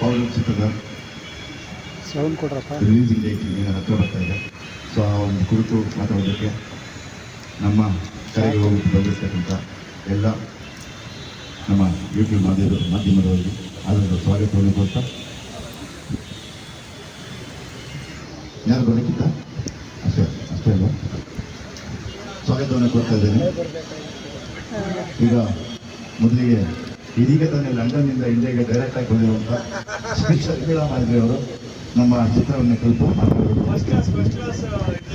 ಪೌರ ಚಿತ್ರದ sound ಕೊಡ್ರಪ್ಪ. Releasing date ಹತ್ರ ಬರ್ತಾ ಇದೆ. ಸೊ ಆ ಒಂದು ಕುರಿತು ಮಾತಾಡೋದಕ್ಕೆ ನಮ್ಮ ಕರೆಗೆ ಹೋಗಿ ಬಂದಿರ್ತಕ್ಕಂಥ ಎಲ್ಲ ನಮ್ಮ ಯೂಟ್ಯೂಬ್ ಮಾಧ್ಯಮ ಮಾಧ್ಯಮದವರಿಗೆ ಅದರ ಸ್ವಾಗತವನ್ನು ಕೊಡ್ತಾ ಯಾರು ಬರೋಕ್ಕಿಂತ ಅಷ್ಟೇ ಅಷ್ಟೇ ಅಲ್ವಾ? ಸ್ವಾಗತವನ್ನು ಕೊಡ್ತಾ ಇದ್ದೇನೆ. ಈಗ ಮೊದಲಿಗೆ ಇದೀಗ ತಾನೇ ಲಂಡನ್ನಿಂದ ಇಂಡಿಯಾಗೆ ಡೈರೆಕ್ಟ್ ಆಗಿ ಬಂದಿರುವಂಥ ಶರ್ಮಿಳಾ ಮಾದ್ರಿ ಅವರು ನಮ್ಮ ಚಿತ್ರವನ್ನು ಕಲಿತು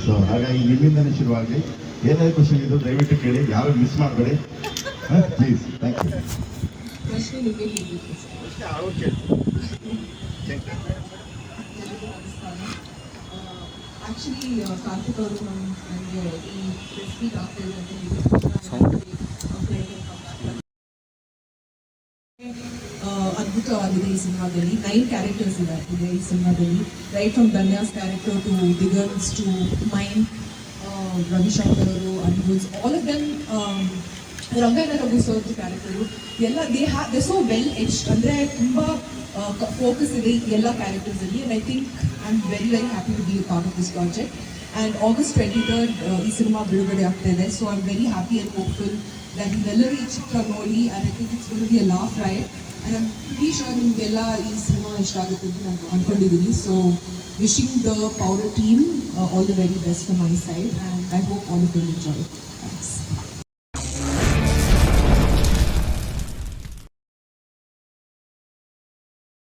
ಸೊ ಹಾಗಾಗಿ ನಿಮ್ಮಿಂದನೇ ಶುರುವಾಗಿ. ಏನಾದ್ರು ಖುಷಿ ಇದು ದಯವಿಟ್ಟು ಕೇಳಿ. ಯಾರು ಮಿಸ್ ಮಾಡಬೇಡಿ. ಪ್ಲೀಸ್ ಥ್ಯಾಂಕ್ ಯು ಪ್ರಶ್ನೆ ನಿಮಗೆ ಹೀಗೆ ಆ್ಯಕ್ಚುಲಿ ಕಾರ್ತಿಕ್ ಅವರು ನಮ್ಮ ನನಗೆ ಈ ಪ್ರೆಸ್ ಮೀಟ್ ಆಗ್ತಾ ಇದೆ ಅಂತ ಹೇಳಿ ಅದ್ಭುತವಾಗಿದೆ ಈ ಸಿನಿಮಾದಲ್ಲಿ. ನೈನ್ ಕ್ಯಾರೆಕ್ಟರ್ಸ್ ಇದೆ ಈ ಸಿನಿಮಾದಲ್ಲಿ. Right from Dhanya's character to Diganth's to main Ravishankar ಅವರು ಅನ್ಬುಲ್ಸ್ all of them Rangayya Raghu sir character ಎಲ್ಲ they have they so well etched ಅಂದರೆ ತುಂಬ ಫೋಕಸ್ ಇದೆ ಎಲ್ಲ ಕ್ಯಾರೆಕ್ಟರ್ಸಲ್ಲಿ and I think I am very very happy to be part of this project and August twenty third ಈ cinema ಬಿಡುಗಡೆ ಆಗ್ತಾ ಇದೆ. So I am very happy and hopeful that ನೀವೆಲ್ಲರೂ ಈ ಚಿತ್ರ ನೋಡಿ and I think it's good be a laugh right and I'm very sure ನಿಮಗೆಲ್ಲ ಈ ಸಿನಿಮಾ ಇಷ್ಟ ಆಗುತ್ತೆ ಅಂತ ನಾನು ಅಂದ್ಕೊಂಡಿದ್ದೀನಿ so wishing the power team all the very best from my side and I hope all of you enjoy thanks